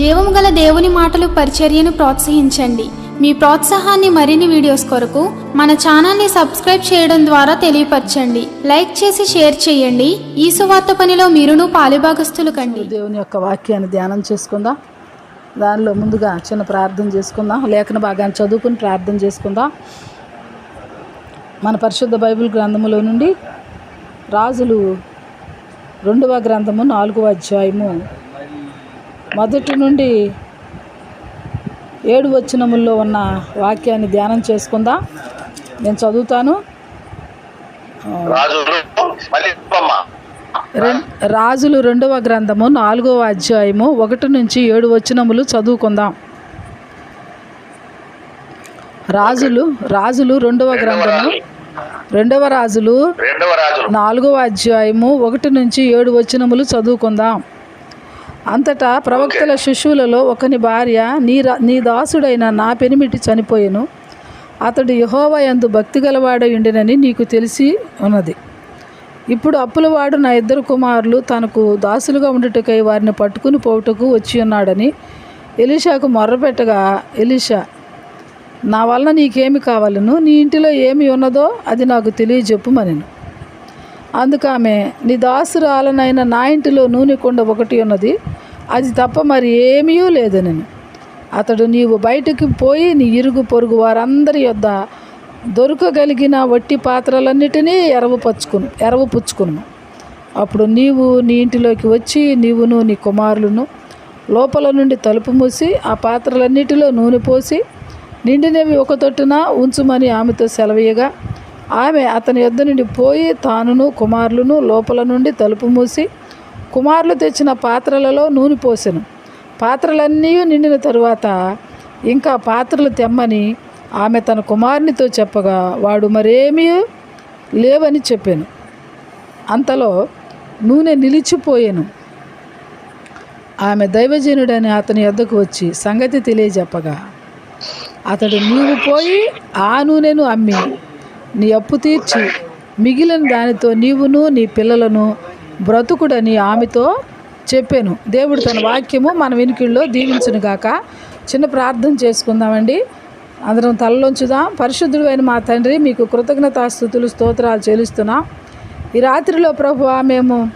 జీవము గల దేవుని మాటలు పరిచర్యను ప్రోత్సహించండి. మీ ప్రోత్సాహాన్ని మరిన్ని వీడియోస్ కొరకు మన ఛానల్ని సబ్స్క్రైబ్ చేయడం ద్వారా తెలియపరచండి. లైక్ చేసి షేర్ చేయండి. ఈ సువార్త పనిలో మీరును పాలిభాగస్తులు కండి. దేవుని యొక్క వాక్యాన్ని ధ్యానం చేసుకుందాం. దానిలో ముందుగా చిన్న ప్రార్థన చేసుకుందాం. లేఖన భాగాన్ని చదువుకుని ప్రార్థన చేసుకుందాం. మన పరిశుద్ధ బైబిల్ గ్రంథములో నుండి రాజులు రెండవ గ్రంథము నాలుగవ అధ్యాయము మొదటి నుండి ఏడు వచనముల్లో ఉన్న వాక్యాన్ని ధ్యానం చేసుకుందాం? నేను చదువుతాను. రాజులు రెండవ గ్రంథము నాలుగవ అధ్యాయము ఒకటి నుంచి ఏడు వచనములు చదువుకుందాం. రాజులు రాజులు రెండవ గ్రంథము రెండవ రాజులు రెండవ రాజులు. నాలుగవ అధ్యాయము ఒకటి నుంచి ఏడు వచనములు చదువుకుందాం. అంతటా ప్రవక్తల శిశువులలో ఒకని భార్య నీ నీ దాసుడైన నా పెనిమిటి చనిపోయెను. అతడు యహోవ యందు భక్తి గలవాడై ఉండినని నీకు తెలిసి ఉన్నది. ఇప్పుడు అప్పులవాడు నా ఇద్దరు కుమారులు తనకు దాసులుగా ఉండుటకై వారిని పట్టుకుని పోవుటకు వచ్చి ఉన్నాడని ఎలీషాకు మొర్రపెట్టగా ఎలీషా నా వలన నీకేమి కావాలను? నీ ఇంటిలో ఏమి ఉన్నదో అది నాకు తెలియజెప్పుమనెను. అందుకామె ఆమె నీ దాసురాలనైన నా ఇంటిలో నూనె కొండ ఒకటి ఉన్నది. అది తప్ప మరి ఏమీ లేదనను అతడు నీవు బయటికి పోయి నీ ఇరుగు పొరుగు వారందరి యొద్ద దొరకగలిగిన వట్టి పాత్రలన్నిటినీ ఎరవు పచ్చుకును ఎరవు పుచ్చుకును. అప్పుడు నీవు నీ ఇంటిలోకి వచ్చి నీవును నీ కుమారులను లోపల నుండి తలుపు మూసి ఆ పాత్రలన్నిటిలో నూనె పోసి నిండినవి ఒక తొట్టున ఉంచుమని ఆమెతో సెలవీయగా ఆమె అతని యొద్ద నుండి పోయి తానును కుమారులను లోపల నుండి తలుపు మూసి కుమారులు తెచ్చిన పాత్రలలో నూనె పోసెను. పాత్రలన్నీ నిండిన తరువాత ఇంకా పాత్రలు తెమ్మని ఆమె తన కుమారునితో చెప్పగా వాడు మరేమీ లేవని చెప్పాను. అంతలో నూనె నిలిచిపోయాను. ఆమె దైవజనుడని అతని యొద్దకు వచ్చి సంగతి తెలియజెప్పగా అతడు నీవు పోయి ఆ నూనెను అమ్మి నీ అప్పు తీర్చి మిగిలిన దానితో నీవును నీ పిల్లలను బ్రతుకుడని ఆమెతో చెప్పాను. దేవుడు తన వాక్యము మన వెనుకల్లో దీవించునుగాక చిన్న ప్రార్థన చేసుకుందామండి. అందరం తలలోంచుదాం. పరిశుద్ధుడు అయిన మా తండ్రి మీకు కృతజ్ఞతాస్థుతులు స్తోత్రాలు చెల్లిస్తున్నాం. ఈ రాత్రిలో ప్రభు మేము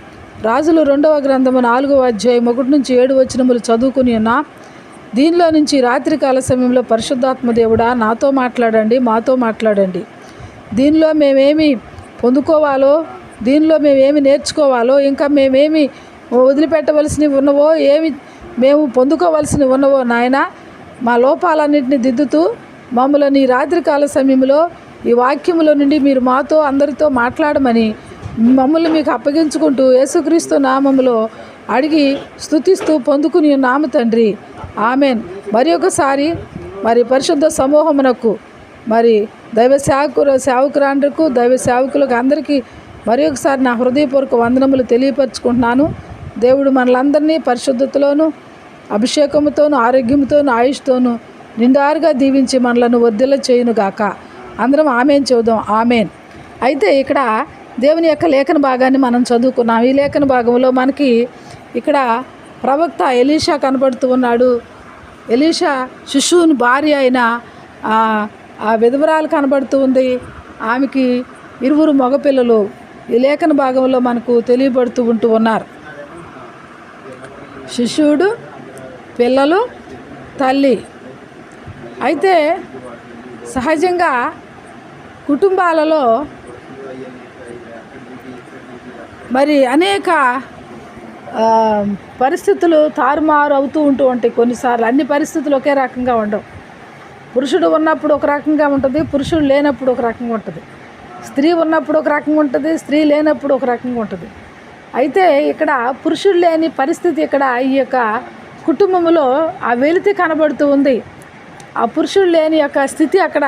రాజులు రెండవ గ్రంథము నాలుగవ అధ్యాయం ఒకటి నుంచి ఏడు వచనములు చదువుకుని ఉన్నాం. దీనిలో నుంచి రాత్రికాల సమయంలో పరిశుద్ధాత్మ దేవుడా నాతో మాట్లాడండి మాతో మాట్లాడండి. దీనిలో మేమేమి పొందుకోవాలో దీనిలో మేమేమి నేర్చుకోవాలో ఇంకా మేమేమి వదిలిపెట్టవలసినవి ఉన్నవో ఏమి మేము పొందుకోవలసినవి ఉన్నవో నాయన మా లోపాలన్నింటినీ దిద్దుతూ మమ్మల్ని ఈ రాత్రికాల సమయంలో ఈ వాక్యములో నుండి మీరు మాతో అందరితో మాట్లాడమని మమ్మల్ని మీకు అప్పగించుకుంటూ యేసుక్రీస్తు నామములో అడిగి స్తుతిస్తూ పొందుకుని నామ తండ్రి. ఆమెన్. మరి ఒకసారి మరి పరిశుద్ధ సమూహమునకు మరి దైవ సేవకులు సేవకురాండ్రకు దైవ సేవకులకు అందరికీ మరి ఒకసారి నా హృదయపూర్వక వందనములు తెలియపరచుకుంటున్నాను. దేవుడు మనలందరినీ పరిశుద్ధతలోను అభిషేకముతోనూ ఆరోగ్యంతోనూ ఆయుష్తోనూ నిండారుగా దీవించి మనలను వద్దిల చేయునుగాక. అందరం ఆమెన్ చూద్దాం ఆమెన్. అయితే ఇక్కడ దేవుని యొక్క లేఖన భాగాన్ని మనం చదువుకున్నాం. ఈ లేఖన భాగంలో మనకి ఇక్కడ ప్రవక్త ఎలీషా కనబడుతూ ఉన్నాడు. ఎలీషా శిశువుని భార్య అయిన ఆ విధవరాలు కనబడుతూ ఉంది. ఆమెకి ఇరువురు మగపిల్లలు. ఈ లేఖన భాగంలో మనకు తెలియబడుతూ ఉంటూ ఉన్నారు. శిశువుడు పిల్లలు తల్లి. అయితే సహజంగా కుటుంబాలలో మరి అనేక పరిస్థితులు తారుమారు అవుతూ ఉంటూ ఉంటాయి. కొన్నిసార్లు అన్ని పరిస్థితులు ఒకే రకంగా ఉండవు. పురుషుడు ఉన్నప్పుడు ఒక రకంగా ఉంటుంది పురుషుడు లేనప్పుడు ఒక రకంగా ఉంటుంది. స్త్రీ ఉన్నప్పుడు ఒక రకంగా ఉంటుంది స్త్రీ లేనప్పుడు ఒక రకంగా ఉంటుంది. అయితే ఇక్కడ పురుషుడు లేని పరిస్థితి ఇక్కడ ఈ యొక్క కుటుంబంలో ఆ వెలితి కనబడుతూ ఉంది. ఆ పురుషుడు లేని యొక్క స్థితి అక్కడ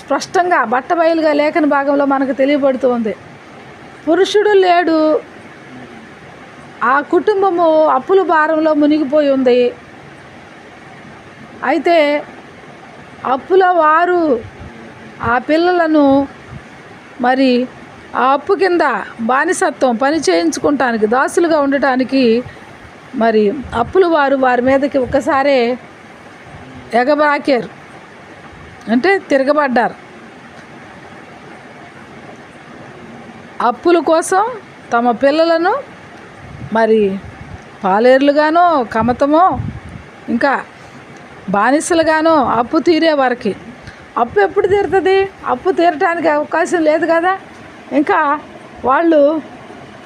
స్పష్టంగా బట్టబయలుగా లేఖన భాగంలో మనకు తెలియబడుతూ ఉంది. పురుషుడు లేడు. ఆ కుటుంబము అప్పుల భారంలో మునిగిపోయి ఉంది. అయితే అప్పుల వారు ఆ పిల్లలను మరి ఆ అప్పు కింద బానిసత్వం పని చేయించుకుంటానికి దాసులుగా ఉండటానికి మరి అప్పులు వారు వారి మీదకి ఒక్కసారే ఎగబాకారు. అంటే తిరగబడ్డారు. అప్పుల కోసం తమ పిల్లలను మరి పాలేరులుగానో కమతమో ఇంకా బానిసలుగాను అప్పు తీరే వారికి. అప్పు ఎప్పుడు తీరుతుంది? అప్పు తీరటానికి అవకాశం లేదు కదా? ఇంకా వాళ్ళు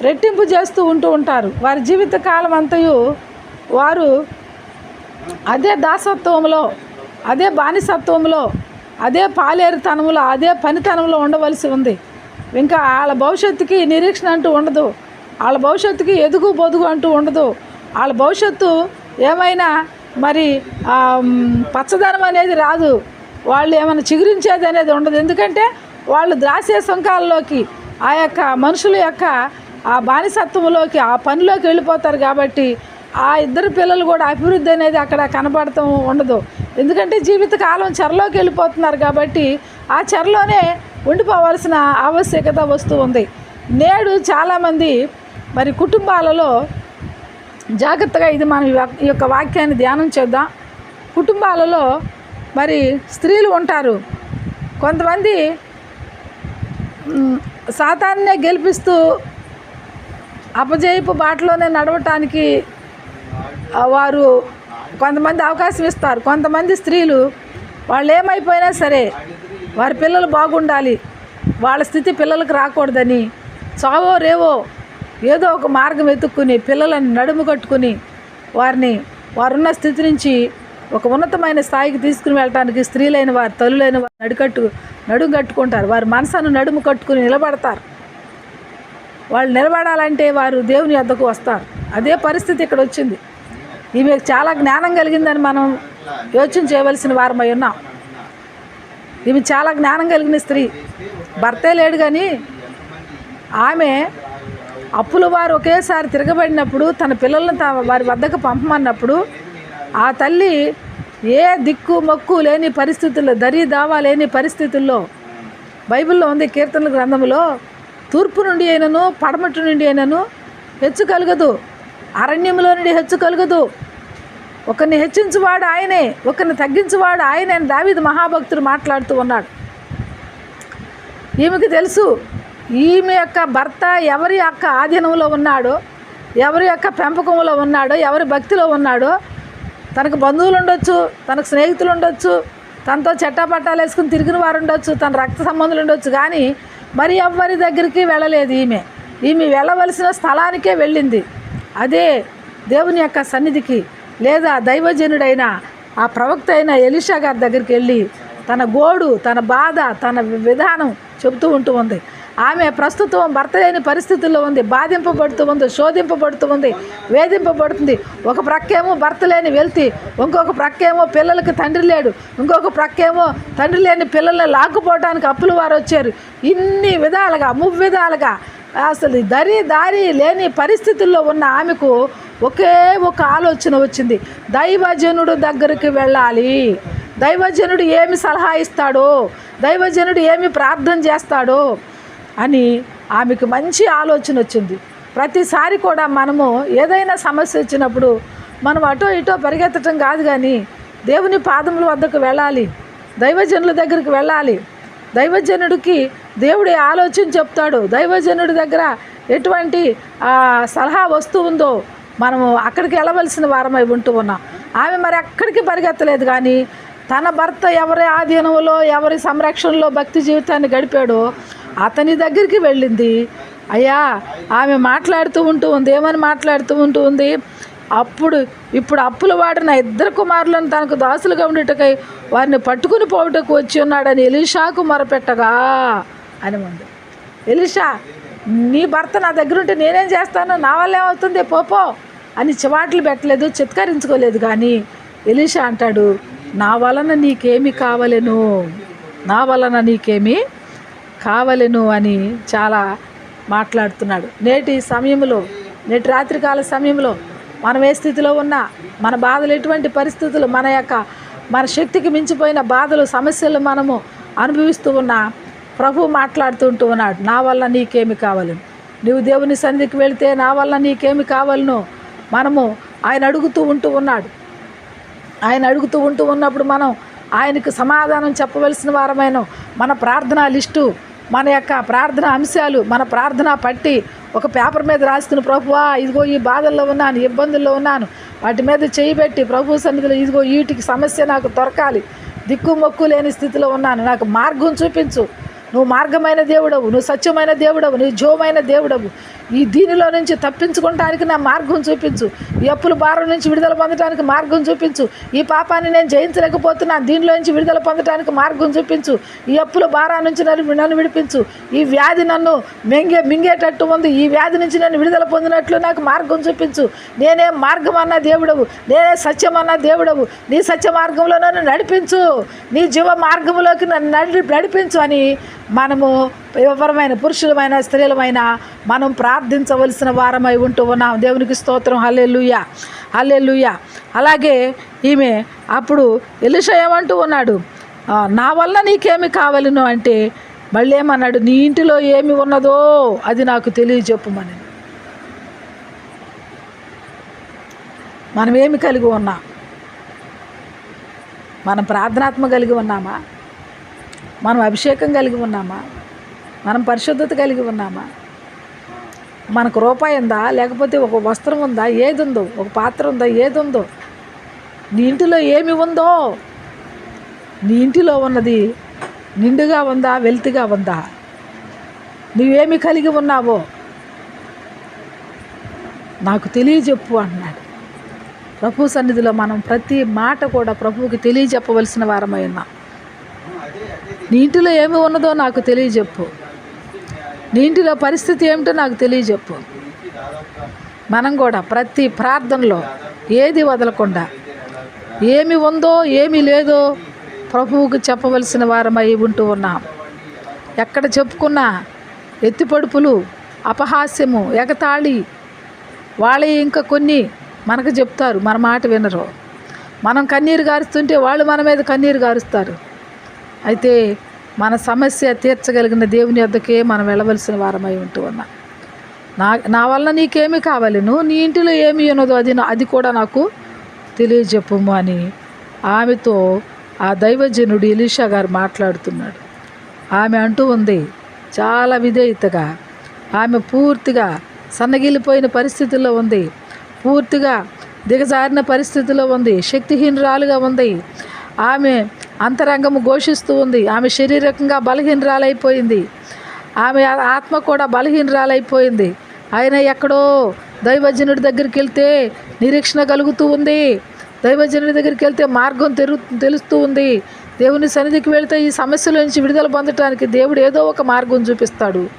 రెట్టింపు చేస్తూ ఉంటూ ఉంటారు. వారి జీవిత కాలం అంతయు వారు అదే దాసత్వంలో అదే బానిసత్వంలో అదే పాలేరుతనంలో అదే పనితనంలో ఉండవలసి ఉంది. ఇంకా వాళ్ళ భవిష్యత్తుకి నిరీక్షణ అంటూ ఉండదు. వాళ్ళ భవిష్యత్తుకి ఎదుగు బొదుగు అంటూ ఉండదు. వాళ్ళ భవిష్యత్తు ఏమైనా మరి పచ్చదనం అనేది రాదు. వాళ్ళు ఏమైనా చిగురించేది అనేది ఉండదు. ఎందుకంటే వాళ్ళు దాసే సుంకాల్లోకి ఆ యొక్క మనుషుల యొక్క ఆ బానిసత్వంలోకి ఆ పనిలోకి వెళ్ళిపోతారు కాబట్టి ఆ ఇద్దరు పిల్లలు కూడా అభివృద్ధి అనేది అక్కడ కనబడటం ఉండదు. ఎందుకంటే జీవితకాలం చెరలోకి వెళ్ళిపోతున్నారు కాబట్టి ఆ చెరలోనే ఉండిపోవాల్సిన ఆవశ్యకత వస్తూ ఉంది. నేడు చాలామంది మరి కుటుంబాలలో జాగ్రత్తగా ఇది మనం ఈ ఈ యొక్క వాక్యాన్ని ధ్యానం చేద్దాం. కుటుంబాలలో మరి స్త్రీలు ఉంటారు. కొంతమంది సాతాన్నే గెలిపిస్తూ అపజయపు బాటలోనే నడవటానికి వారు కొంతమంది అవకాశం ఇస్తారు. కొంతమంది స్త్రీలు వాళ్ళు ఏమైపోయినా సరే వారి పిల్లలు బాగుండాలి. వాళ్ళ స్థితి పిల్లలకు రాకూడదని. చావో రేవో ఏదో ఒక మార్గం వెతుక్కుని పిల్లలను నడుము కట్టుకుని వారిని వారున్న స్థితి నుంచి ఒక ఉన్నతమైన స్థాయికి తీసుకుని వెళ్ళటానికి స్త్రీలైన వారు తల్లులైన వారు నడుకట్టు నడుము కట్టుకుంటారు. వారి మనసును నడుము కట్టుకుని నిలబడతారు. వాళ్ళు నిలబడాలంటే వారు దేవుని వద్దకు వస్తారు. అదే పరిస్థితి ఇక్కడ వచ్చింది. ఈమె చాలా జ్ఞానం కలిగిందని మనం యోచన చేయవలసిన వారమై ఉన్నాం. ఈమె చాలా జ్ఞానం కలిగిన స్త్రీ. భర్తే లేడు కానీ ఆమె అప్పుల వారు ఒకేసారి తిరగబడినప్పుడు తన పిల్లలను తా- వారి వద్దకు పంపమన్నప్పుడు ఆ తల్లి ఏ దిక్కు మొక్కు లేని పరిస్థితుల్లో దరి దావా లేని పరిస్థితుల్లో బైబిల్లో ఉంది కీర్తనల గ్రంథంలో తూర్పు నుండి అయినను పడమటి నుండి అయినను హెచ్చు కలగదు అరణ్యంలో నుండి హెచ్చు కలగదు. ఒకరిని హెచ్చించువాడు ఆయనే ఒకరిని తగ్గించువాడు ఆయనే అని దావీదు మహాభక్తుడు మాట్లాడుతూ ఉన్నాడు. ఈమెకి తెలుసు ఈమె యొక్క భర్త ఎవరి యొక్క ఆధీనంలో ఉన్నాడో ఎవరి యొక్క పెంపకంలో ఉన్నాడో ఎవరి భక్తిలో ఉన్నాడో తనకు బంధువులు ఉండొచ్చు తనకు స్నేహితులు ఉండొచ్చు తనతో చెట్టాపట్టాలు వేసుకుని తిరిగిన వారు ఉండొచ్చు తన రక్త సంబంధులు ఉండొచ్చు కానీ మరి ఎవ్వరి దగ్గరికి వెళ్ళలేదు ఈమె. ఈమె వెళ్ళవలసిన స్థలానికే వెళ్ళింది. అదే దేవుని యొక్క సన్నిధికి లేదా దైవజనుడైన ఆ ప్రవక్త అయిన ఎలిషా గారి దగ్గరికి వెళ్ళి తన గోడు తన బాధ తన విధానం చెబుతూ ఉంటూ ఉంది. ఆమె ప్రస్తుతం భర్త లేని పరిస్థితుల్లో ఉంది. బాధింపబడుతూ ఉంది శోధింపబడుతూ ఉంది వేధింపబడుతుంది. ఒక ప్రక్కేమో భర్త లేని వెళ్తి ఇంకొక ప్రక్కేమో పిల్లలకి తండ్రి లేడు ఇంకొక ప్రక్కేమో తండ్రి లేని పిల్లల్ని లాక్కుపోవడానికి అప్పులు వారు వచ్చారు. ఇన్ని విధాలుగా మువ్విధాలుగా అసలు దరి దారి లేని పరిస్థితుల్లో ఉన్న ఆమెకు ఒకే ఒక ఆలోచన వచ్చింది. దైవజనుడు దగ్గరికి వెళ్ళాలి. దైవజనుడు ఏమి సలహా ఇస్తాడో దైవజనుడు ఏమి ప్రార్థన చేస్తాడో అని ఆమెకు మంచి ఆలోచన వచ్చింది. ప్రతిసారి కూడా మనము ఏదైనా సమస్య వచ్చినప్పుడు మనం అటో ఇటో పరిగెత్తటం కాదు కానీ దేవుని పాదముల వద్దకు వెళ్ళాలి. దైవజనుల దగ్గరికి వెళ్ళాలి. దైవజనుడికి దేవుడి ఆలోచన చెప్తాడు. దైవజనుడి దగ్గర ఎటువంటి సలహా వస్తూ ఉందో మనము అక్కడికి వెళ్ళవలసిన వారమై ఉంటూ ఉన్నాం. ఆమె మరి ఎక్కడికి పరిగెత్తలేదు కానీ తన భర్త ఎవరి ఆధీనంలో ఎవరి సంరక్షణలో భక్తి జీవితాన్ని గడిపాడో అతని దగ్గరికి వెళ్ళింది. అయ్యా ఆమె మాట్లాడుతూ ఉంటూ ఉంది ఏమని మాట్లాడుతూ ఉంటూ ఉంది? అప్పుడు ఇప్పుడు అప్పుల వాడిన ఇద్దరు కుమారులను తనకు దాసులుగా ఉండేటకై వారిని పట్టుకుని పోవుటకు వచ్చి ఉన్నాడని ఎలీషాకు మొరపెట్టగా అని ఉంది ఎలీషా నీ భర్త నా దగ్గర ఉంటే నేనేం చేస్తాను? నా వల్ల ఏమవుతుంది? పోపో అని చివాట్లు పెట్టలేదు చిత్కరించుకోలేదు కానీ ఎలీషా అంటాడు నా వలన నీకేమి కావలేను? నా వలన నీకేమి కావలెను అని చాలా మాట్లాడుతున్నాడు. నేటి సమయంలో నేటి రాత్రికాల సమయంలో మనం ఏ స్థితిలో ఉన్నా మన బాధలు ఎటువంటి పరిస్థితులు మన యొక్క మన శక్తికి మించిపోయిన బాధలు సమస్యలు మనము అనుభవిస్తూ ఉన్నా ప్రభు మాట్లాడుతుంటూ ఉన్నాడు. నా వల్ల నీకేమి కావాలను? నువ్వు దేవుని సన్నిధికి వెళితే నా వల్ల నీకేమి కావాలను? మనము ఆయన అడుగుతూ ఉంటూ ఉన్నాడు. ఆయన అడుగుతూ ఉంటూ ఉన్నప్పుడు మనం ఆయనకు సమాధానం చెప్పవలసిన వారమైన మన ప్రార్థనా లిస్టు మన యొక్క ప్రార్థన అంశాలు మన ప్రార్థన పట్టి ఒక పేపర్ మీద రాసుకుని ప్రభువా ఇదిగో ఈ బాధల్లో ఉన్నాను ఇబ్బందుల్లో ఉన్నాను. వాటి మీద చేయి పెట్టి ప్రభు సన్నిధిలో ఇదిగో వీటికి సమస్య నాకు దొరకాలి. దిక్కు మొక్కు లేని స్థితిలో ఉన్నాను. నాకు మార్గం చూపించు. నువ్వు మార్గమైన దేవుడవు నువ్వు సత్యమైన దేవుడవు నీ జోమైన దేవుడవు. ఈ దీనిలో నుంచి తప్పించుకోవటానికి నా మార్గం చూపించు. ఈ అప్పుల భారం నుంచి విడుదల పొందడానికి మార్గం చూపించు. ఈ పాపాన్ని నేను జయించలేకపోతున్నా దీనిలో నుంచి విడుదల పొందడానికి మార్గం చూపించు. ఈ అప్పుల భారం నుంచి నన్ను నన్ను విడిపించు. ఈ వ్యాధి నన్ను మింగే మింగేటట్టు ఉంది. ఈ వ్యాధి నుంచి నన్ను విడుదల పొందినట్లు నాకు మార్గం చూపించు. నేనే మార్గం అన్న దేవుడవు. నేనే సత్యం అన్న దేవుడవు. నీ సత్య మార్గంలో నన్ను నడిపించు. నీ జీవ మార్గంలోకి నన్ను నడిపించు అని మనము ఎవరమైన పురుషులమైన స్త్రీలమైన మనం ప్రార్థించవలసిన వారమై ఉంటూ ఉన్నాం. దేవునికి స్తోత్రం. హల్లెలుయ. హల్లెలుయ. అలాగే ఈమె అప్పుడు ఎలిషా ఏమంటూ ఉన్నాడు నా వల్ల నీకేమి కావాలను? అంటే మళ్ళీ ఏమన్నాడు నీ ఇంటిలో ఏమి ఉన్నదో అది నాకు తెలియజెప్పమని. మనం ఏమి కలిగి ఉన్నాం? మనం ప్రార్థనాత్మ కలిగి ఉన్నామా? మనం అభిషేకం కలిగి ఉన్నామా? మనం పరిశుద్ధత కలిగి ఉన్నామా? మనకు రూపాయి ఉందా? లేకపోతే ఒక వస్త్రం ఉందా? ఏది ఉందో? ఒక పాత్ర ఉందా? ఏది ఉందో? నీ ఇంటిలో ఏమి ఉందో? నీ ఇంటిలో ఉన్నది నిండుగా ఉందా? వెల్తిగా ఉందా? నువ్వేమి కలిగి ఉన్నావో? నాకు తెలియజెప్పు అన్నాడు ప్రభు సన్నిధిలో మనం ప్రతి మాట కూడా ప్రభువుకి తెలియజెప్పవలసిన వారమై ఉన్నాం. నీటిలో ఏమి ఉన్నదో నాకు తెలియజెప్పు. నీటిలో పరిస్థితి ఏమిటో నాకు తెలియజెప్పు. మనం కూడా ప్రతి ప్రార్థనలో ఏది వదలకుండా ఏమి ఉందో ఏమి లేదో ప్రభువుకు చెప్పవలసిన వారమై ఉంటూ ఉన్నాం. ఎక్కడ చెప్పుకున్నా ఎత్తిపడుపులు అపహాస్యము ఎగతాళి వాళ్ళే ఇంకా కొన్ని మనకు చెప్తారు. మన మాట వినరు. మనం కన్నీరు గారుస్తుంటే వాళ్ళు మన మీద కన్నీరు గారుస్తారు. అయితే మన సమస్య తీర్చగలిగిన దేవుని వద్దకే మనం వెళ్ళవలసిన వారమై ఉంటూ ఉన్నాం. నా నా వల్ల నీకేమి కావాలను నీ ఇంటిలో ఏమి ఉన్నదో అది అది కూడా నాకు తెలియజెప్పము అని ఆమెతో ఆ దైవజనుడు ఎలీషా గారు మాట్లాడుతున్నాడు. ఆమె అంటూ ఉంది చాలా విధేయతగా ఆమె పూర్తిగా సన్నగిల్లిపోయిన పరిస్థితుల్లో ఉంది పూర్తిగా దిగజారిన పరిస్థితిలో ఉంది శక్తిహీనురాలుగా ఉంది. ఆమె అంతరంగము ఘోషిస్తూ ఉంది. ఆమె శారీరకంగా బలహీనరాలైపోయింది. ఆమె ఆత్మ కూడా బలహీనరాలైపోయింది. ఆయన ఎక్కడో దైవజనుడి దగ్గరికి వెళ్తే నిరీక్షణ కలుగుతూ ఉంది. దైవజనుడి దగ్గరికి వెళ్తే మార్గం తెరు తెలుస్తూ ఉంది. దేవుని సన్నిధికి వెళితే ఈ సమస్యల నుంచి విడుదల పొందటానికి దేవుడు ఏదో ఒక మార్గం చూపిస్తాడు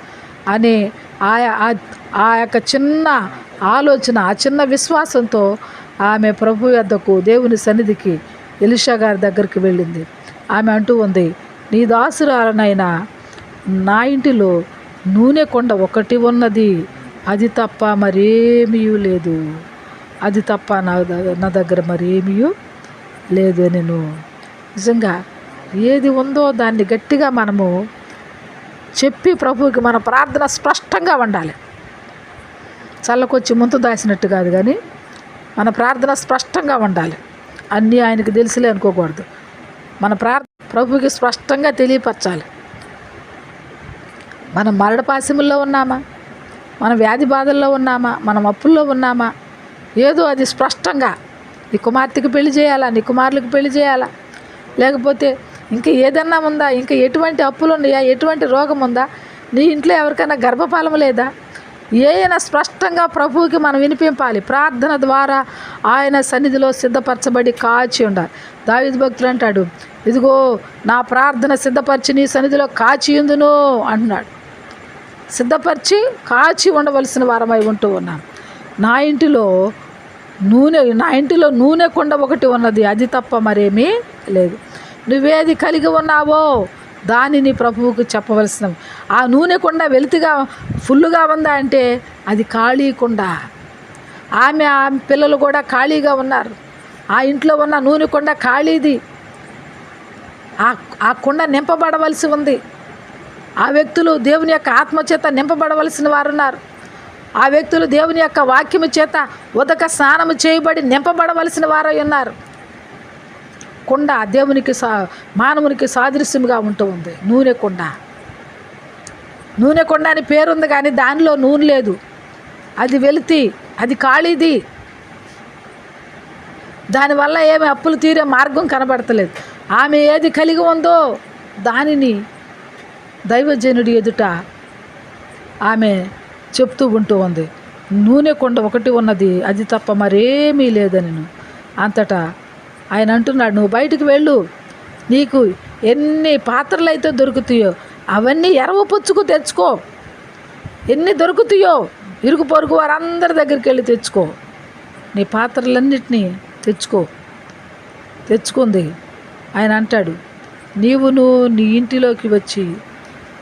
అనే ఆయా ఆ- ఆ యొక్క చిన్న ఆలోచన ఆ చిన్న విశ్వాసంతో ఆమె ప్రభు యొద్దకు దేవుని సన్నిధికి ఎలిషా గారి దగ్గరికి వెళ్ళింది. ఆమె అంటూ ఉంది నీ దాసురాలనైనా నా ఇంటిలో నూనె కొండ ఒకటి ఉన్నది. అది తప్ప మరేమీ లేదు. అది తప్ప నా నా దగ్గర మరేమీ లేదు నేను నిజంగా ఏది ఉందో దాన్ని గట్టిగా మనము చెప్పి ప్రభువుకి మన ప్రార్థన స్పష్టంగా ఉండాలి చల్లకొచ్చి ముందు దాసినట్టు కాదు కానీ మన ప్రార్థన స్పష్టంగా ఉండాలి అన్నీ ఆయనకి తెలుసులే అనుకోకూడదు. మన ప్రార్థ ప్రభుకి స్పష్టంగా తెలియపరచాలి. మనం మరడపాశముల్లో ఉన్నామా? మన వ్యాధి బాధల్లో ఉన్నామా? మనం అప్పుల్లో ఉన్నామా? ఏదో అది స్పష్టంగా నీ కుమార్తెకి పెళ్ళి చేయాలా? నీ కుమారులకు పెళ్ళి చేయాలా? లేకపోతే ఇంకా ఏదన్నా ఉందా? ఇంకా ఎటువంటి అప్పులు ఉన్నాయా? ఎటువంటి రోగం ఉందా? నీ ఇంట్లో ఎవరికైనా గర్భఫలం లేదా? ఏయన స్పష్టంగా ప్రభువుకి మనం వినిపింపాలి. ప్రార్థన ద్వారా ఆయన సన్నిధిలో సిద్ధపరచబడి కాచి ఉండాలి. దావిద్ భక్తులు అంటాడు ఇదిగో నా ప్రార్థన సిద్ధపరిచి నీ సన్నిధిలో కాచి ఉందును అంటున్నాడు. సిద్ధపరిచి కాచి ఉండవలసిన వారమై ఉంటూ ఉన్నాను నా ఇంటిలో నూనె నా ఇంటిలో నూనె కుండ ఒకటి ఉన్నది. అది తప్ప మరేమీ లేదు. నువ్వేది కలిగి ఉన్నావో దానిని ప్రభువుకు చెప్పవలసిన. ఆ నూనె కుండ వెలితిగా ఫుల్లుగా ఉందా అంటే అది ఖాళీ కుండ. ఆమె ఆ పిల్లలు కూడా ఖాళీగా ఉన్నారు. ఆ ఇంట్లో ఉన్న నూనె కుండ ఖాళీది. ఆ ఆ కుండ నింపబడవలసి ఉంది. ఆ వ్యక్తులు దేవుని యొక్క ఆత్మచేత నింపబడవలసిన వారు ఉన్నారు ఆ వ్యక్తులు దేవుని యొక్క వాక్యము చేత ఉదక స్నానము చేయబడి నింపబడవలసిన వారై ఉన్నారు. కుండ దేవునికి సా మానవునికి సాదృశ్యంగా ఉంటూ ఉంది. నూనె కుండ. నూనె కుండ అని పేరుంది కానీ దానిలో నూనె లేదు. అది వెలితి అది ఖాళీది దానివల్ల ఏమి అప్పులు తీరే మార్గం కనబడతలేదు. ఆమె ఏది కలిగి ఉందో దానిని దైవజనుడి ఎదుట ఆమె చెప్తూ ఉంటూ ఉంది. నూనె కొండ ఒకటి ఉన్నది అది తప్ప మరేమీ లేదని అంతటా ఆయన అంటున్నాడు నువ్వు బయటికి వెళ్ళు. నీకు ఎన్ని పాత్రలు అయితే దొరుకుతాయో అవన్నీ ఎరవ పుచ్చుకు తెచ్చుకో. ఎన్ని దొరుకుతాయో ఇరుగు పొరుగు వారందరి దగ్గరికి వెళ్ళి తెచ్చుకో. నీ పాత్రలన్నిటినీ తెచ్చుకో. తెచ్చుకుంది. ఆయన అంటాడు నీవును నీ ఇంటిలోకి వచ్చి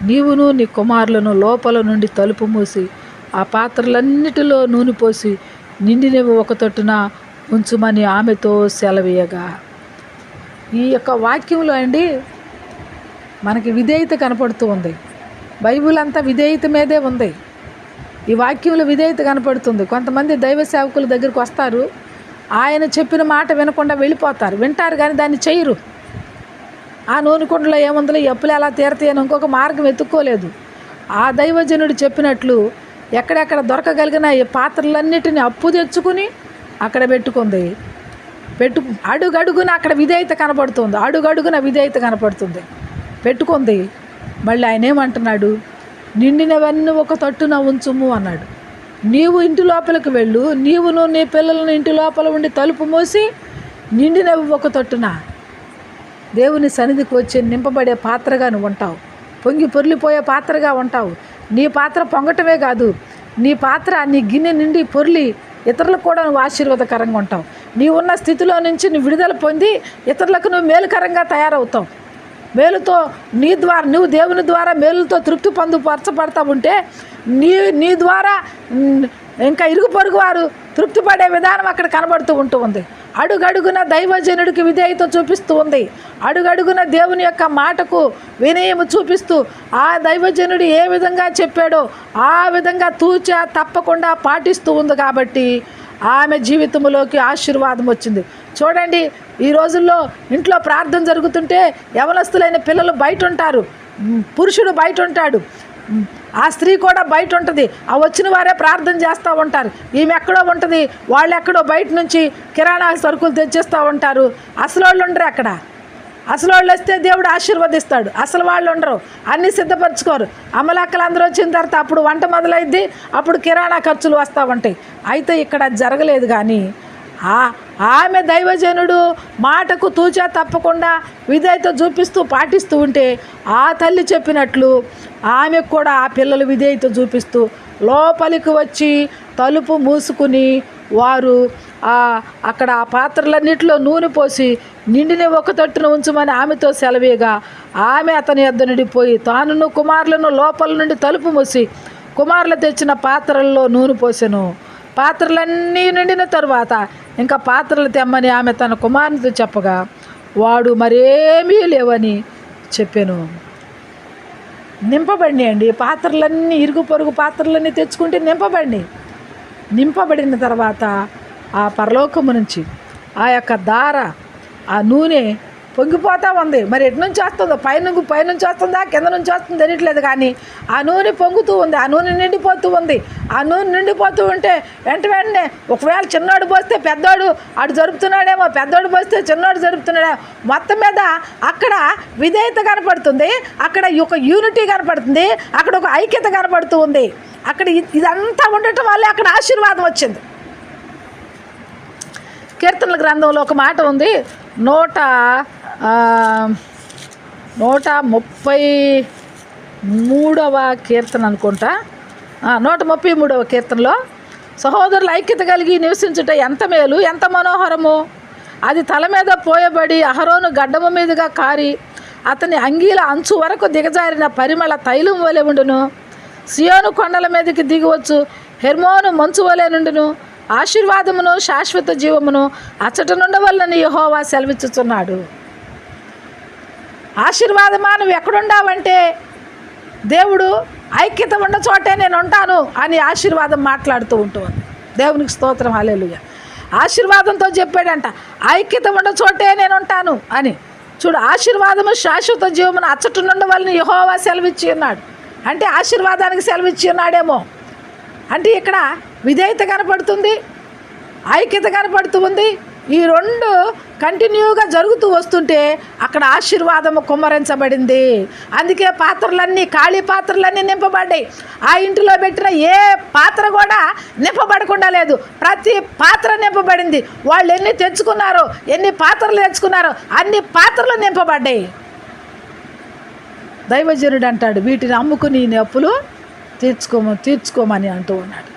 నీవును నీ కుమారులను లోపల నుండి తలుపు మూసి ఆ పాత్రలన్నిటిలో నూనె పోసి నిండినవి ఒక తొట్టున ఉంచుమని ఆమెతో సెలవీయగా. ఈ యొక్క వాక్యంలో అండి మనకి విధేయత కనపడుతూ ఉంది. బైబిల్ అంతా విధేయత మీదే ఉంది. ఈ వాక్యంలో విధేయత కనపడుతుంది. కొంతమంది దైవ సేవకుల దగ్గరికి వస్తారు. ఆయన చెప్పిన మాట వినకుండా వెళ్ళిపోతారు. వింటారు కానీ దాన్ని చేయరు. ఆ నూనె కుండలో ఏముందో ఈ అప్పులు ఎలా తీరతాయని ఇంకొక మార్గం ఎత్తుక్కోలేదు. ఆ దైవజనుడు చెప్పినట్లు ఎక్కడెక్కడ దొరకగలిగిన ఈ పాత్రలన్నిటిని అప్పు తెచ్చుకుని అక్కడ పెట్టుకుంది. పెట్టు అడుగడుగున అక్కడ విధేయత కనపడుతుంది. అడుగడుగున విధేయత కనపడుతుంది. పెట్టుకుంది. మళ్ళీ ఆయన ఏమంటున్నాడు? నిండినవన్నీ ఒక తట్టున ఉంచుము అన్నాడు. నీవు ఇంటి లోపలికి వెళ్ళు. నీవును నీ పిల్లలను ఇంటి లోపల ఉండి తలుపు మూసి నిండినవి ఒక తట్టున. దేవుని సన్నిధికి వచ్చి నింపబడే పాత్రగా నువ్వు ఉంటావు. పొంగి పొర్లిపోయే పాత్రగా ఉంటావు. నీ పాత్ర పొంగటమే కాదు. నీ పాత్ర నీ గిన్నె నిండి పొర్లి ఇతరులకు కూడా నువ్వు ఆశీర్వాదకరంగా ఉంటావు. నీవు ఉన్న స్థితిలో నుంచి నువ్వు విడుదల పొంది ఇతరులకు నువ్వు మేలుకరంగా తయారవుతావు. మేలుతో నీ ద్వారా నువ్వు దేవుని ద్వారా మేలుతో తృప్తి పొందుపరచబడతా ఉంటే నీ నీ ద్వారా ఇంకా ఇరుగు పొరుగు వారు తృప్తిపడే విధానం అక్కడ కనబడుతూ ఉంటూ ఉంది. అడుగడుగున దైవజనుడికి విధేయత చూపిస్తూ ఉంది. అడుగడుగున దేవుని యొక్క మాటకు వినయము చూపిస్తూ ఆ దైవజనుడు ఏ విధంగా చెప్పాడో ఆ విధంగా తూచా తప్పకుండా పాటిస్తూ ఉంది కాబట్టి ఆమె జీవితంలోకి ఆశీర్వాదం వచ్చింది. చూడండి ఈ రోజుల్లో ఇంట్లో ప్రార్థన జరుగుతుంటే యవనస్తులైన పిల్లలు బయట ఉంటారు. పురుషుడు బయట ఉంటాడు. ఆ స్త్రీ కూడా బయట ఉంటుంది. ఆ వచ్చిన వారే ప్రార్థన చేస్తూ ఉంటారు. ఈమె ఎక్కడో ఉంటుంది. వాళ్ళు ఎక్కడో బయట నుంచి కిరాణా సరుకులు తెచ్చేస్తూ ఉంటారు. అసలు వాళ్ళు ఉండరు అక్కడ. అసలు వాళ్ళు వస్తే దేవుడు ఆశీర్వదిస్తాడు. అసలు వాళ్ళు ఉండరు. అన్నీ సిద్ధపరచుకోరు. అమలక్కలు అందరూ వచ్చిన తర్వాత అప్పుడు వంట మొదలైద్ది. అప్పుడు కిరాణా ఖర్చులు వస్తూ ఉంటాయి. అయితే ఇక్కడ జరగలేదు కానీ ఆమె దైవజనుడు మాటకు తూచా తప్పకుండా విధేయత చూపిస్తూ పాటిస్తూ ఉంటే ఆ తల్లి చెప్పినట్లు ఆమెకు కూడా ఆ పిల్లలు విధేయత చూపిస్తూ లోపలికి వచ్చి తలుపు మూసుకుని వారు ఆ అక్కడ ఆ పాత్రలన్నిటిలో నూనె పోసి నిండిన ఒక తట్టును ఉంచమని ఆమెతో సెలవేగా ఆమె అతని యొద్ద నుండి పోయి తానును కుమారులను లోపల నుండి తలుపు మూసి కుమారులు తెచ్చిన పాత్రల్లో నూనె పోసెను. పాత్రలన్నీ నిండిన తరువాత ఇంకా పాత్రలు తెమ్మని ఆమె తన కుమారునితో చెప్పగా వాడు మరేమీ లేవని చెప్పాను. నింపబడినాయండి పాత్రలన్నీ ఇరుగు పొరుగు పాత్రలన్నీ తెచ్చుకుంటే నింపబడి నింపబడిన తర్వాత ఆ పరలోకము నుంచి ఆ యొక్క దార ఆ నూనె పొంగిపోతూ ఉంది. మరి ఎటు నుంచి వస్తుందో? పైన పైనుంచి వస్తుందా? కింద నుంచి వస్తుంది తెలియట్లేదు కానీ ఆ నూనె పొంగుతూ ఉంది. ఆ నూనె నిండిపోతూ ఉంది. ఆ నూనె నిండిపోతూ ఉంటే వెంట వెంటనే ఒకవేళ చిన్నోడు పోస్తే పెద్దోడు అటు జరుపుతున్నాడేమో పెద్దోడు పోస్తే చిన్నోడు జరుపుతున్నాడే? మొత్తం మీద అక్కడ విధేయత కనపడుతుంది. అక్కడ ఒక యూనిటీ కనపడుతుంది. అక్కడ ఒక ఐక్యత కనపడుతూ ఉంది. అక్కడ ఇదంతా ఉండటం వల్లే అక్కడ ఆశీర్వాదం వచ్చింది. కీర్తనల గ్రంథంలో ఒక మాట ఉంది. నూట నూట ముప్పై మూడవ కీర్తన అనుకుంటా. నూట ముప్పై మూడవ కీర్తనలో సహోదరుల ఐక్యత కలిగి నివసించుట ఎంత మేలు ఎంత మనోహరము. అది తల మీద పోయబడి అహరోను గడ్డము మీదుగా కారి అతని అంగీల అంచు వరకు దిగజారిన పరిమళ తైలం వలె ఉండును. సియోను కొండల మీదకి దిగవచ్చు హెర్మోను మంచు వలె నుండును. ఆశీర్వాదమును శాశ్వత జీవమును అచ్చట నుండవల్లని యహోవా సెలవిచ్చుచున్నాడు. ఆశీర్వాదమా? నువ్వు ఎక్కడుండావంటే? దేవుడు ఐక్యత ఉన్న చోటే నేను ఉంటాను అని ఆశీర్వాదం మాట్లాడుతూ ఉంటుంది దేవునికి స్తోత్రం హాలేలుయ ఆశీర్వాదంతో చెప్పాడంట ఐక్యత ఉన్న చోటే నేను ఉంటాను అని. చూడు ఆశీర్వాదము శాశ్వత జీవమును అచ్చటి నుండి వాళ్ళని యహోవా సెలవిచ్చి ఉన్నాడు. అంటే ఆశీర్వాదానికి సెలవిచ్చి ఉన్నాడేమో. అంటే ఇక్కడ విధేయత కనపడుతుంది ఐక్యత కనపడుతుంది ఈ రెండు కంటిన్యూగా జరుగుతూ వస్తుంటే అక్కడ ఆశీర్వాదము కుమ్మరించబడింది. అందుకే పాత్రలన్నీ ఖాళీ పాత్రలన్నీ నింపబడ్డాయి. ఆ ఇంటిలో పెట్టిన ఏ పాత్ర కూడా నింపబడకుండా లేదు. ప్రతి పాత్ర నింపబడింది. వాళ్ళు ఎన్ని తెచ్చుకున్నారో ఎన్ని పాత్రలు తెచ్చుకున్నారో అన్ని పాత్రలు నింపబడ్డాయి. దైవజనుడు అంటాడు వీటిని అమ్ముకుని నీ అప్పులు తీర్చుకోమ తీర్చుకోమని అంటూ ఉన్నాడు.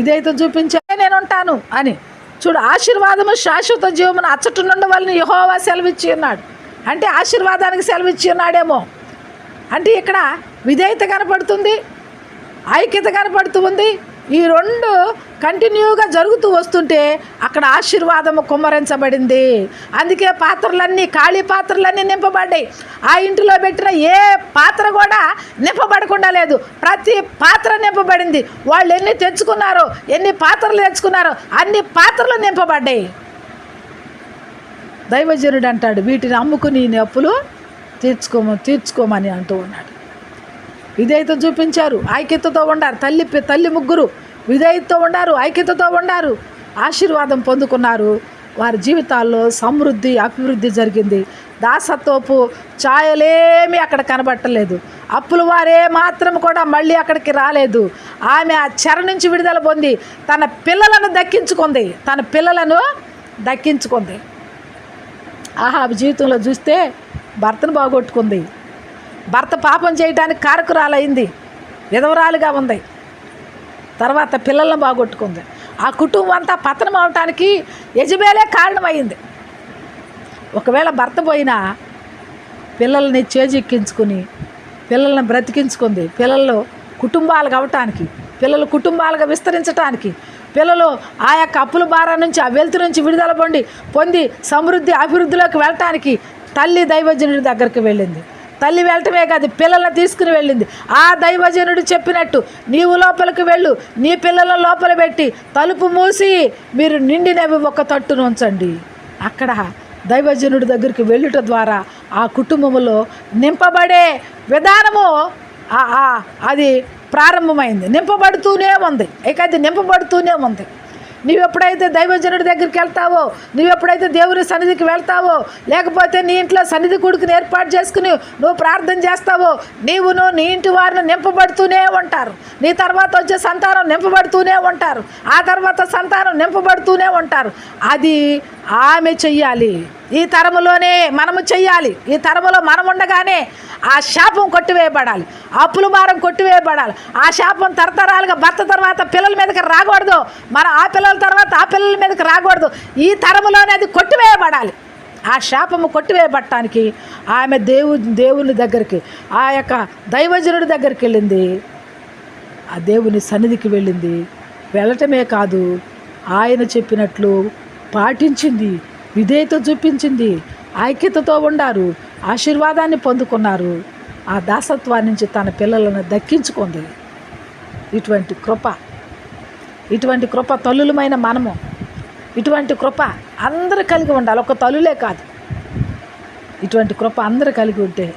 ఇదైతే చూపించే నేను ఉంటాను అని. చూడు ఆశీర్వాదము శాశ్వత జీవమును అచ్చటనుండి వాళ్ళని యహోవా సెలవిచ్చి ఉన్నాడు. అంటే ఆశీర్వాదానికి సెలవిచ్చి ఉన్నాడేమో. అంటే ఇక్కడ విధేయత కనపడుతుంది ఐక్యత కనపడుతూ ఉంది. ఈ రెండు కంటిన్యూగా జరుగుతూ వస్తుంటే అక్కడ ఆశీర్వాదము కుమ్మరించబడింది. అందుకే పాత్రలన్నీ ఖాళీ పాత్రలన్నీ నింపబడ్డాయి. ఆ ఇంటిలో పెట్టిన ఏ పాత్ర కూడా నింపబడకుండా లేదు. ప్రతి పాత్ర నింపబడింది. వాళ్ళు ఎన్ని తెచ్చుకున్నారో ఎన్ని పాత్రలు తెచ్చుకున్నారో అన్ని పాత్రలు నింపబడ్డాయి. దైవజనుడు అంటాడు వీటిని అమ్ముకుని నీ అప్పులు తీర్చుకోమ తీర్చుకోమని అంటూ ఉన్నాడు. విధేయత చూపించారు. ఐక్యతతో ఉండారు. తల్లి తల్లి ముగ్గురు విధేయతతో ఉండారు. ఐక్యతతో ఉండారు. ఆశీర్వాదం పొందుకున్నారు. వారి జీవితాల్లో సమృద్ధి అభివృద్ధి జరిగింది. దాసత్వపు ఛాయలేమీ అక్కడ కనబట్టలేదు. అప్పులు వారే మాత్రం కూడా మళ్ళీ అక్కడికి రాలేదు. ఆమె ఆ చెర నుంచి విడుదల పొంది తన పిల్లలను దక్కించుకుంది. తన పిల్లలను దక్కించుకుంది. ఆహా జీవితంలో చూస్తే భర్తను బాగొట్టుకుంది. భర్త పాపం చేయడానికి కారకురాలైంది. విధవరాలుగా ఉంది. తర్వాత పిల్లలను బాగొట్టుకుంది. ఆ కుటుంబం అంతా పతనం అవటానికి యజమేలే కారణమైంది. ఒకవేళ భర్త పోయినా పిల్లల్ని చేజిక్కించుకుని పిల్లల్ని బ్రతికించుకుంది. పిల్లలు కుటుంబాలుగా అవటానికి పిల్లలు కుటుంబాలుగా విస్తరించటానికి పిల్లలు ఆ యొక్క అప్పుల భారం నుంచి ఆ వెలుతు నుంచి విడుదల పొంది పొంది సమృద్ధి అభివృద్ధిలోకి వెళ్ళటానికి తల్లి దైవజనుడి దగ్గరికి వెళ్ళింది. తల్లి వెళ్ళటమే కాదు పిల్లల్ని తీసుకుని వెళ్ళింది. ఆ దైవజనుడు చెప్పినట్టు నీవు లోపలికి వెళ్ళు నీ పిల్లలను లోపల పెట్టి తలుపు మూసి మీరు నిండినవి ఒక తట్టును ఉంచండి. అక్కడ దైవజనుడి దగ్గరికి వెళ్ళుట ద్వారా ఆ కుటుంబంలో నింపబడే విధానము ఆ- ఆ- అది ప్రారంభమైంది. నింపబడుతూనే ఉంది. ఇక అది నింపబడుతూనే ఉంది. నువ్వెప్పుడైతే ఎప్పుడైతే దైవజనుడి దగ్గరికి వెళ్తావో నువ్వెప్పుడైతే దేవుని సన్నిధికి వెళ్తావో లేకపోతే నీ ఇంట్లో సన్నిధి కొడుకుని ఏర్పాటు చేసుకుని నువ్వు ప్రార్థన చేస్తావో నీవును నీ ఇంటి వారిని నింపబడుతూనే ఉంటారు. నీ తర్వాత వచ్చే సంతానం నింపబడుతూనే ఉంటారు. ఆ తర్వాత సంతానం నింపబడుతూనే ఉంటారు. అది ఆమె చెయ్యాలి. ఈ తరములోనే మనము చెయ్యాలి. ఈ తరములో మనం ఉండగానే ఆ శాపం కొట్టివేయబడాలి. అప్పుల భారం కొట్టివేయబడాలి. ఆ శాపం తరతరాలుగా భర్త తర్వాత పిల్లల మీదకి రాకూడదు. మన ఆ పిల్లల తర్వాత ఆ పిల్లల మీదకి రాకూడదు. ఈ తరములోనే అది కొట్టివేయబడాలి. ఆ శాపము కొట్టివేయబట్టడానికి ఆమె దేవు దేవుని దగ్గరికి ఆ యొక్క దైవజనుడి దగ్గరికి వెళ్ళింది. ఆ దేవుని సన్నిధికి వెళ్ళింది. వెళ్ళటమే కాదు ఆయన చెప్పినట్లు పాటించింది. విధేయత చూపించింది. ఐక్యతతో ఉండారు. ఆశీర్వాదాన్ని పొందుకున్నారు. ఆ దాసత్వాన్ని నుంచి తన పిల్లలను దక్కించుకుంది. ఇటువంటి కృప ఇటువంటి కృప తల్లులమైన మనము. ఇటువంటి కృప అందరూ కలిగి ఉండాలి. ఒక తల్లులే కాదు. ఇటువంటి కృప అందరూ కలిగి ఉంటే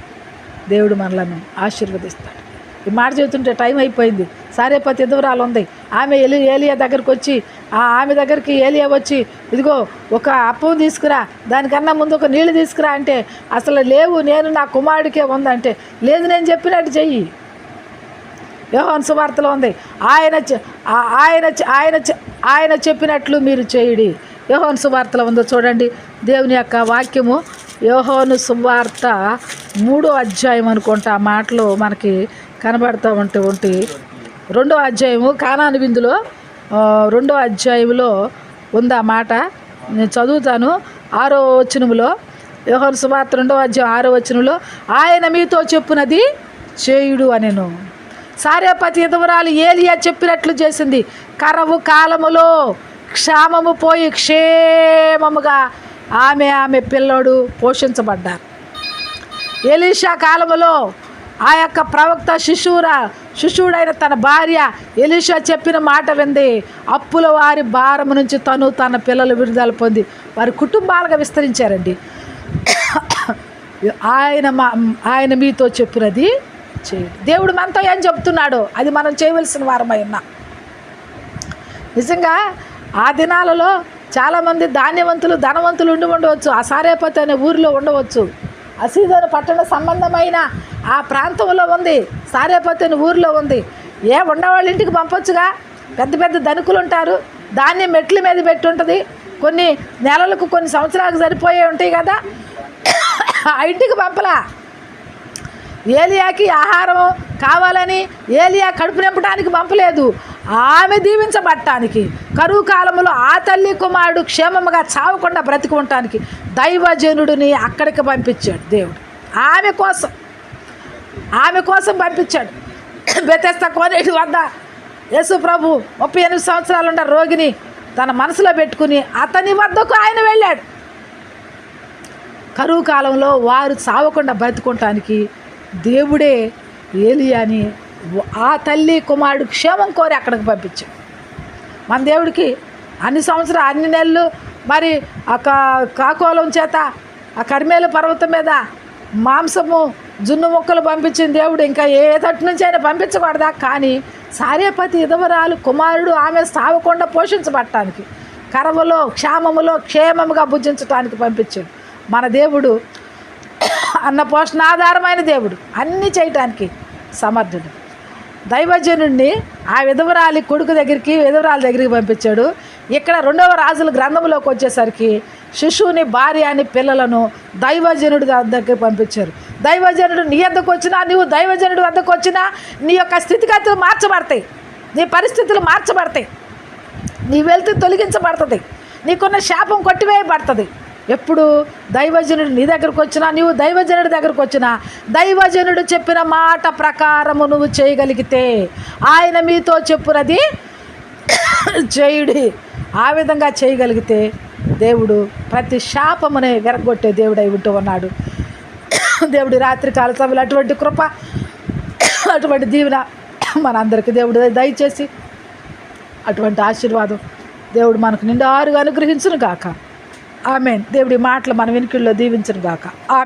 దేవుడు మనలను ఆశీర్వదిస్తాడు. ఈ మాట చెబుతుంటే టైం అయిపోయింది. సారేపతి ఎదురాలు ఉంది. ఆమె ఎలి ఏలియా దగ్గరికి వచ్చి ఆ ఆమె దగ్గరికి ఏలియా వచ్చి ఇదిగో ఒక అప్పం తీసుకురా. దానికన్నా ముందు ఒక నీళ్ళు తీసుకురా అంటే అసలు లేవు నేను నా కుమారుడికే ఉందంటే లేదు నేను చెప్పినట్టు చెయ్యి. యోహాన్ సువార్తలో ఉంది ఆయన ఆ- ఆయన ఆయన ఆయన చెప్పినట్లు మీరు చేయుడి. యోహాన్ సువార్తలో ఉందో చూడండి. దేవుని యొక్క వాక్యము యోహోను సువార్త మూడో అధ్యాయం అనుకుంటా ఆ మాటలు మనకి కనబడుతూ ఉంటే ఉంటే రెండో అధ్యాయము కానాను విందులో రెండో అధ్యాయంలో ఉంది ఆ మాట? నేను చదువుతాను. ఆరో వచనములో యోహాను సువార్త రెండో అధ్యాయం ఆరో వచనంలో ఆయన మీతో చెప్పునది చేయుడు అనెను. సారేపతి ఇదవరాలు ఏలియా చెప్పినట్లు చేసింది. కరవు కాలములో క్షామము పోయి క్షేమముగా ఆమె ఆమె పిల్లోడు పోషించబడ్డారు. ఎలీషా కాలములో ఆ యొక్క ప్రవక్త శిశువురా శిశువుడైన తన భార్య ఎలీషా చెప్పిన మాట వింది. అప్పుల వారి భారం నుంచి తను తన పిల్లలు విడుదల పొంది వారి కుటుంబాలుగా విస్తరించారండి. ఆయన మా ఆయన మీతో చెప్పినది చేయండి. దేవుడు మనతో ఏం చెప్తున్నాడో అది మనం చేయవలసిన వారమై ఉన్నా. నిజంగా ఆ దినాలలో చాలామంది ధాన్యవంతులు ధనవంతులు ఉండి ఉండవచ్చు. ఆ సారేపతి అనే ఊరిలో ఉండవచ్చు. అసీదోని పట్టణ సంబంధమైన ఆ ప్రాంతంలో ఉంది సారేపతి అనే ఊరిలో ఉంది. ఏ ఉండవాళ్ళ ఇంటికి పంపొచ్చుగా? పెద్ద పెద్ద ధనుకులు ఉంటారు. ధాన్యం మెట్ల మీద పెట్టి ఉంటుంది కొన్ని నెలలకు కొన్ని సంవత్సరాలకు సరిపోయే ఉంటాయి కదా? ఆ ఇంటికి పంపలా. ఏలియాకి ఆహారం కావాలని ఏలియా కడుపు నింపడానికి పంపలేదు. ఆమె దీవించబట్టానికి కరువు కాలంలో ఆ తల్లి కుమారుడు క్షేమముగా చావకుండా బ్రతికి ఉండటానికి దైవజనుడిని అక్కడికి పంపించాడు దేవుడు. ఆమె కోసం ఆమె కోసం పంపించాడు. బెతెస్త కోనేటి వద్ద యేసు ప్రభు ముప్పై ఎనిమిది సంవత్సరాలు ఉన్న రోగిని తన మనసులో పెట్టుకుని అతని వద్దకు ఆయన వెళ్ళాడు. కరువు కాలంలో వారు చావకుండా బ్రతుకుంటానికి దేవుడే ఏలియాని ఆ తల్లి కుమారుడు క్షేమం కోరి అక్కడికి పంపించాడు. మన దేవుడికి అన్ని సంవత్సరాలు అన్ని నెలలు మరి ఆ కాకోలం చేత ఆ కర్మేల పర్వతం మీద మాంసము జున్ను మొక్కలు పంపించిన దేవుడు. ఇంకా ఏ తట్టు నుంచి అయినా పంపించకూడదా? కానీ సారేపతి ఇదవరాలు కుమారుడు ఆమె సావకుండా పోషించబడటానికి కరవలో క్షామములో క్షేమముగా భుజించటానికి పంపించాడు. మన దేవుడు అన్న పోషణాధారమైన దేవుడు. అన్నీ చేయటానికి సమర్థుడు. దైవజనుడిని ఆ విధవరాలి కొడుకు దగ్గరికి విధవరాలి దగ్గరికి పంపించాడు. ఇక్కడ రెండవ రాజుల గ్రంథంలోకి వచ్చేసరికి శిశువుని భార్య అని పిల్లలను దైవజనుడి దగ్గరికి పంపించారు. దైవజనుడు నీ వద్దకు వచ్చినా నీవు దైవజనుడి వద్దకు వచ్చినా నీ యొక్క స్థితిగతులు మార్చబడతాయి. నీ పరిస్థితులు మార్చబడతాయి. నీ వెళ్తే తొలగించబడుతుంది. నీకున్న శాపం కొట్టివేయబడుతుంది. ఎప్పుడు దైవజనుడు నీ దగ్గరకు వచ్చినా నీవు దైవజనుడి దగ్గరకు వచ్చినా దైవజనుడు చెప్పిన మాట ప్రకారము నువ్వు చేయగలిగితే ఆయన మీతో చెప్పునది చేయుడి. ఆ విధంగా చేయగలిగితే దేవుడు ప్రతి శాపమునే విరగొట్టే దేవుడై ఉంటూ ఉన్నాడు. దేవుడి రాత్రి కాల సమయంలో అటువంటి కృప అటువంటి దీవెన మనందరికీ దేవుడు దయచేసి అటువంటి ఆశీర్వాదం దేవుడు మనకు నిండారుగా అనుగ్రహించును గాక ఆమె దేవుడి మాటలు మన వెనుకల్లో దీవించును గాక ఆ